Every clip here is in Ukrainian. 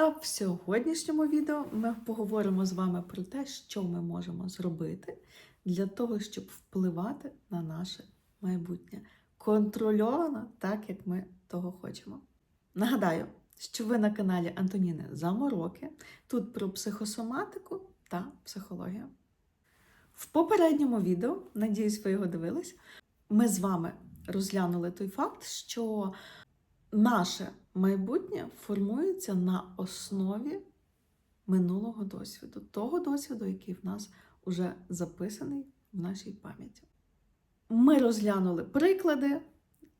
А в сьогоднішньому відео ми поговоримо з вами про те, що ми можемо зробити для того, щоб впливати на наше майбутнє. Контрольовано, так як ми того хочемо. Нагадаю, що ви на каналі Антоніни Замороки. Тут про психосоматику та психологію. В попередньому відео, надіюсь, ви його дивились, ми з вами розглянули той факт, що наше майбутнє формується на основі минулого досвіду, того досвіду, який в нас уже записаний в нашій пам'яті. Ми розглянули приклади,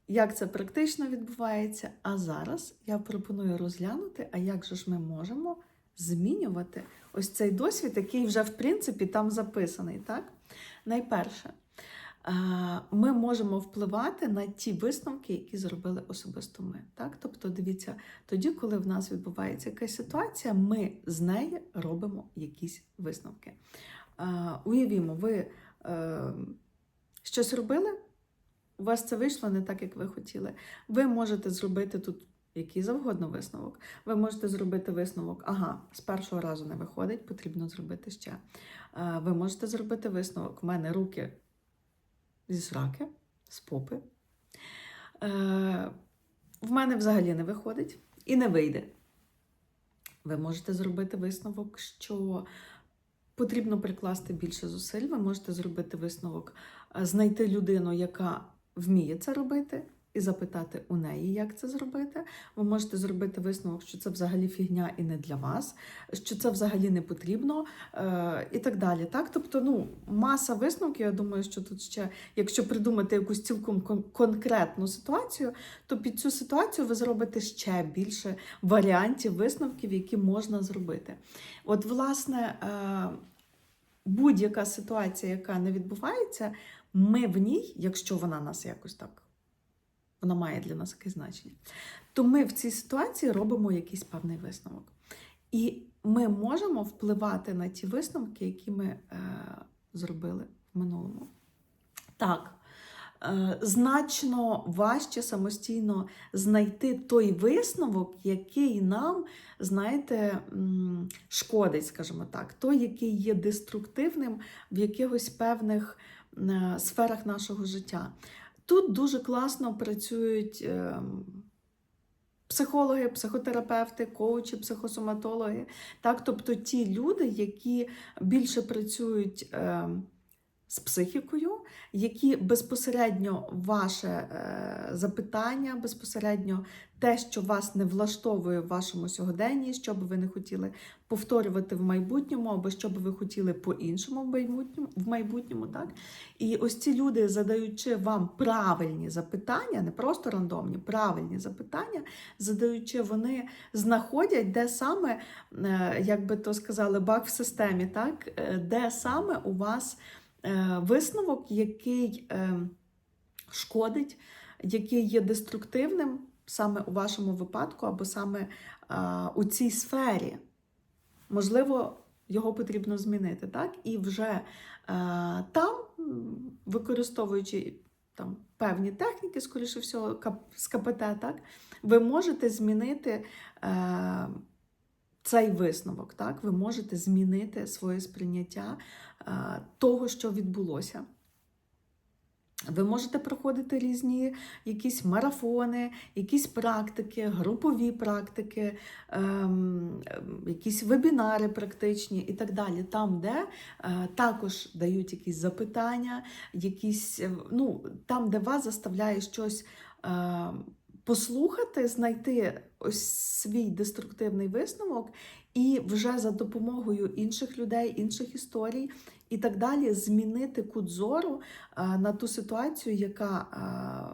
як це практично відбувається. А зараз я пропоную розглянути, а як же ж ми можемо змінювати ось цей досвід, який вже, в принципі, там записаний. Так? Найперше, ми можемо впливати на ті висновки, які зробили особисто ми. Так? Тобто, дивіться, тоді, коли в нас відбувається якась ситуація, ми з неї робимо якісь висновки. Е, Уявімо, ви е, щось робили, у вас це вийшло не так, як ви хотіли. Ви можете зробити тут який завгодно висновок. Ви можете зробити висновок, ага, з першого разу не виходить, потрібно зробити ще. Е, Ви можете зробити висновок. У мене руки зі сраки, з попи. Е, В мене взагалі не виходить і не вийде. Ви можете зробити висновок, що потрібно прикласти більше зусиль. Ви можете зробити висновок, е, знайти людину, яка вміє це робити, і запитати у неї, як це зробити. Ви можете зробити висновок, що це взагалі фігня і не для вас, що це взагалі не потрібно, е, і так далі. Так? Тобто, ну, маса висновків, я думаю, що тут ще, якщо придумати якусь цілком конкретну ситуацію, то під цю ситуацію ви зробите ще більше варіантів висновків, які можна зробити. От, власне, е, будь-яка ситуація, яка не відбувається, ми в ній, якщо вона нас якось так, вона має для нас якесь значення, то ми в цій ситуації робимо якийсь певний висновок. І ми можемо впливати на ті висновки, які ми е, зробили в минулому. Так, е, значно важче самостійно знайти той висновок, який нам, знаєте, шкодить, скажімо так, той, який є деструктивним в якихось певних е, сферах нашого життя. Тут дуже класно працюють е, психологи, психотерапевти, коучі, психосоматологи. Так? Тобто ті люди, які більше працюють е, з психікою, які безпосередньо ваше е, запитання, безпосередньо те, що вас не влаштовує в вашому сьогоденні, що би ви не хотіли повторювати в майбутньому, або що би ви хотіли по-іншому в майбутньому, в майбутньому. Так? І ось ці люди, задаючи вам правильні запитання, не просто рандомні, правильні запитання, задаючи, вони знаходять, де саме, е, як би то сказали, баг в системі, так? Е, де саме у вас висновок, який е, шкодить, який є деструктивним саме у вашому випадку, або саме е, у цій сфері. Можливо, його потрібно змінити, так? І вже е, там, використовуючи там, певні техніки, скоріше всього, з КПТ, так? ви можете змінити е, цей висновок, так? ви можете змінити своє сприйняття е, того, що відбулося. Ви можете проходити різні якісь марафони, якісь практики, групові практики, ем, якісь вебінари практичні і так далі, там, де е, також дають якісь запитання, якісь, е, ну, там, де вас заставляє щось е, послухати, знайти ось свій деструктивний висновок, і вже за допомогою інших людей, інших історій і так далі змінити кут зору на ту ситуацію, яка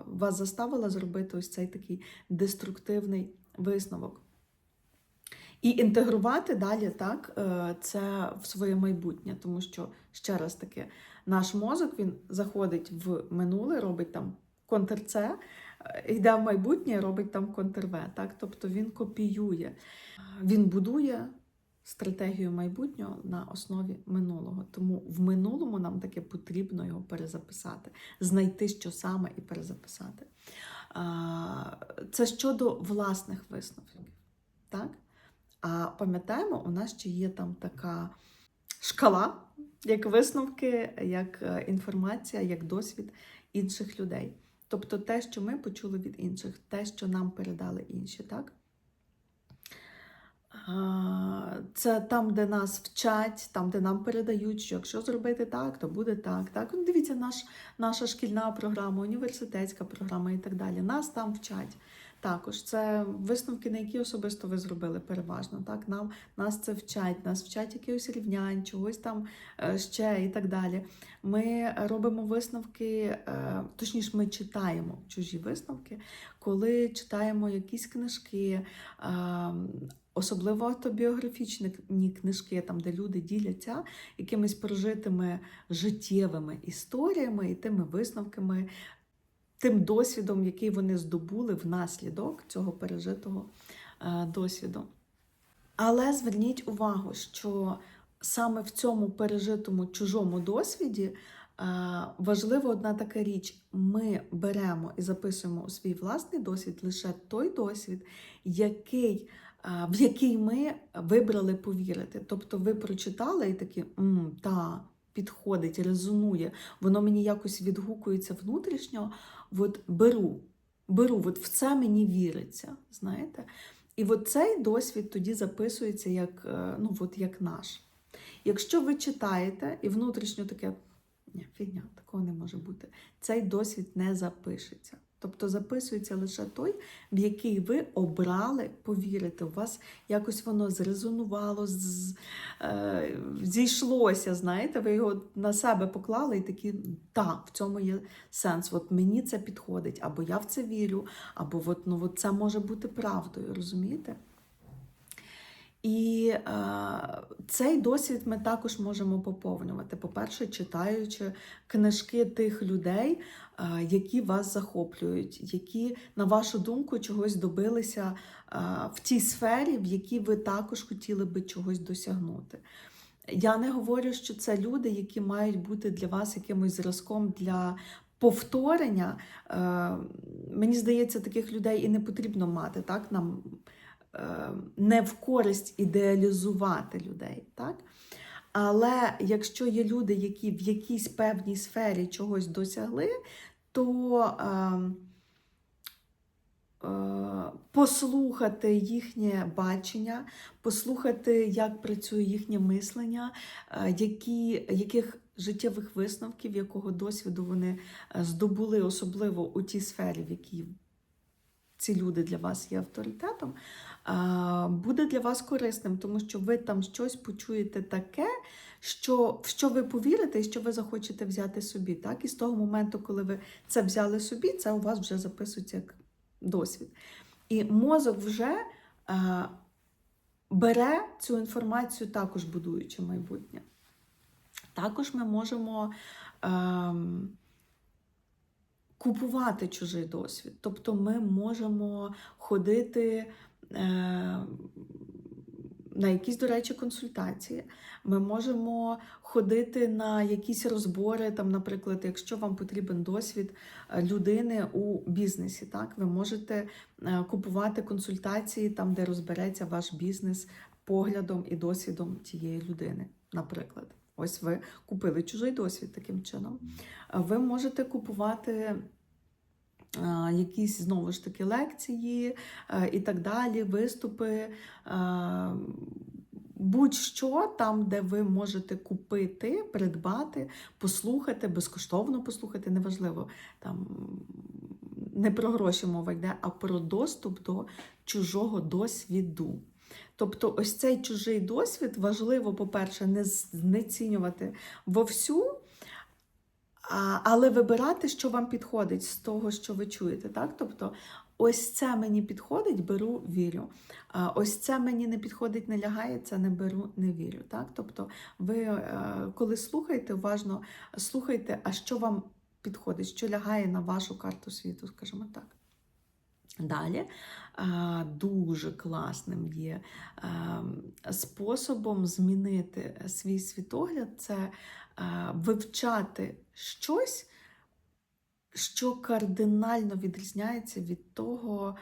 вас заставила зробити ось цей такий деструктивний висновок. І інтегрувати далі так, е, це в своє майбутнє, тому що, ще раз таки, наш мозок він заходить в минуле, робить там контр-С, е, йде в майбутнє, робить там контр-В. Так? Тобто він копіює, він будує стратегію майбутнього на основі минулого. Тому в минулому нам таки потрібно його перезаписати, знайти, що саме, і перезаписати. Це щодо власних висновків. Так? А пам'ятаємо, у нас ще є там така шкала, як висновки, як е, інформація, як досвід інших людей. Тобто те, що ми почули від інших, те, що нам передали інші, так? Це там, де нас вчать, там, де нам передають, що якщо зробити так, то буде так. так? Ну, дивіться, наш, наша шкільна програма, університетська програма і так далі. Нас там вчать. Також це висновки, на які особисто ви зробили переважно. Так? Нам, нас це вчать, нас вчать якихось рівнянь, чогось там е, ще і так далі. Ми робимо висновки, е, точніше, ми читаємо чужі висновки, коли читаємо якісь книжки. е, Особливо автобіографічні книжки, там, де люди діляться якимись прожитими життєвими історіями і тими висновками, тим досвідом, який вони здобули внаслідок цього пережитого е, досвіду. Але зверніть увагу, що саме в цьому пережитому чужому досвіді е, важлива одна така річ: ми беремо і записуємо у свій власний досвід лише той досвід, який в який ми вибрали повірити. Тобто ви прочитали і такі, «М, та, підходить, резонує, воно мені якось відгукується внутрішньо, от беру, беру, от в це мені віриться. знаєте. І от цей досвід тоді записується як, е, ну, от як наш. Якщо ви читаєте і внутрішньо таке, ні, фігня, такого не може бути, цей досвід не запишеться. Тобто записується лише той, в який ви обрали повірити. У вас якось воно зрезонувало, з, е, зійшлося, знаєте, ви його на себе поклали і такі, так, в цьому є сенс. От мені це підходить, або я в це вірю, або от, ну, от це може бути правдою, розумієте? І е, цей досвід ми також можемо поповнювати. По-перше, читаючи книжки тих людей, е, які вас захоплюють, які, на вашу думку, чогось добилися е, в тій сфері, в якій ви також хотіли би чогось досягнути. Я не говорю, що це люди, які мають бути для вас якимось зразком для повторення. Мені здається, таких людей і не потрібно мати. так, нам не в користь ідеалізувати людей. Так? Але якщо є люди, які в якійсь певній сфері чогось досягли, то е, е, послухати їхнє бачення, послухати, як працює їхнє мислення, е, які, яких життєвих висновків, якого досвіду вони е, здобули, особливо у тій сфері, в якій ці люди для вас є авторитетом, буде для вас корисним, тому що ви там щось почуєте таке, що, в що ви повірите і що ви захочете взяти собі. Так? І з того моменту, коли ви це взяли собі, це у вас вже записується як досвід. І мозок вже бере цю інформацію, також будуючи майбутнє. Також ми можемо. Ем, Купувати чужий досвід. Тобто ми можемо ходити е, на якісь, до речі, консультації. Ми можемо ходити на якісь розбори, там, наприклад, якщо вам потрібен досвід е, людини у бізнесі, так, ви можете е, купувати консультації там, де розбереться ваш бізнес поглядом і досвідом тієї людини, наприклад. Ось ви купили чужий досвід таким чином. Ви можете купувати якісь знову ж таки лекції і так далі, виступи. Будь-що там, де ви можете купити, придбати, послухати, безкоштовно послухати, неважливо, там не про гроші мова йде, а про доступ до чужого досвіду. Тобто, ось цей чужий досвід важливо, по-перше, не знецінювати вовсю, але вибирати, що вам підходить з того, що ви чуєте. Так? Тобто, ось це мені підходить, беру, вірю. Ось це мені не підходить, не лягає, це не беру, не вірю. Так? Тобто, ви, е, коли слухаєте, уважно слухайте, а що вам підходить, що лягає на вашу карту світу, скажімо так. Далі дуже класним є способом змінити свій світогляд це вивчати щось, що кардинально відрізняється від того,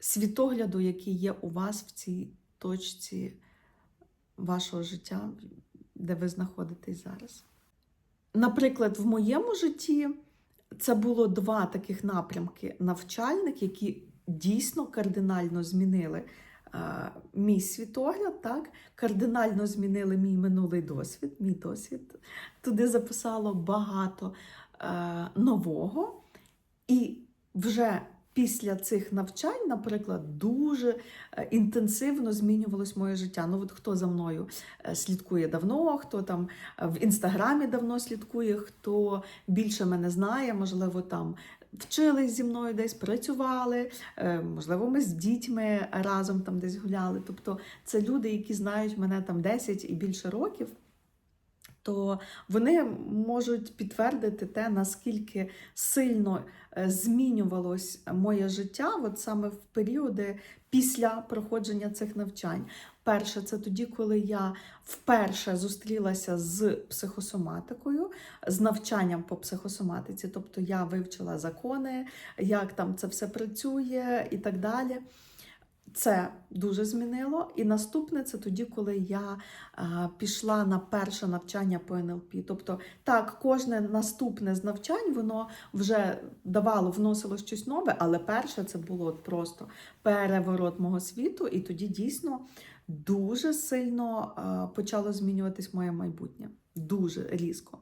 світогляду, який є у вас в цій точці вашого життя, де ви знаходитесь зараз. Наприклад, в моєму житті це було два таких напрямки навчальних, які дійсно кардинально змінили е, мій світогляд, так? кардинально змінили мій минулий досвід, мій досвід. Туди записало багато е, нового. І вже після цих навчань, наприклад, дуже е, інтенсивно змінювалось моє життя. Ну, от хто за мною е, слідкує давно, хто там е, в інстаграмі давно слідкує, хто більше мене знає, можливо, там вчились зі мною десь, працювали, можливо, ми з дітьми разом там десь гуляли. Тобто це люди, які знають мене там 10 і більше років. То вони можуть підтвердити те, наскільки сильно е, змінювалось моє життя, от саме в періоди після проходження цих навчань. Перше, це тоді, коли я вперше зустрілася з психосоматикою, з навчанням по психосоматиці. Тобто я вивчила закони, як там це все працює і так далі. Це дуже змінило. І наступне це тоді, коли я а, пішла на перше навчання по НЛП. Тобто, так, кожне наступне з навчань воно вже давало, вносило щось нове, але перше це було просто переворот мого світу, і тоді дійсно дуже сильно а, почало змінюватись моє майбутнє. Дуже різко.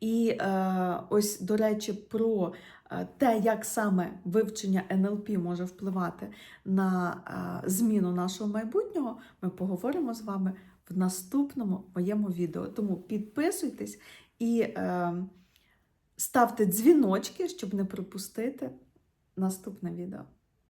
І е, ось, до речі, про е, те, як саме вивчення НЛП може впливати на е, зміну нашого майбутнього, ми поговоримо з вами в наступному моєму відео. Тому підписуйтесь і е, ставте дзвіночки, щоб не пропустити наступне відео.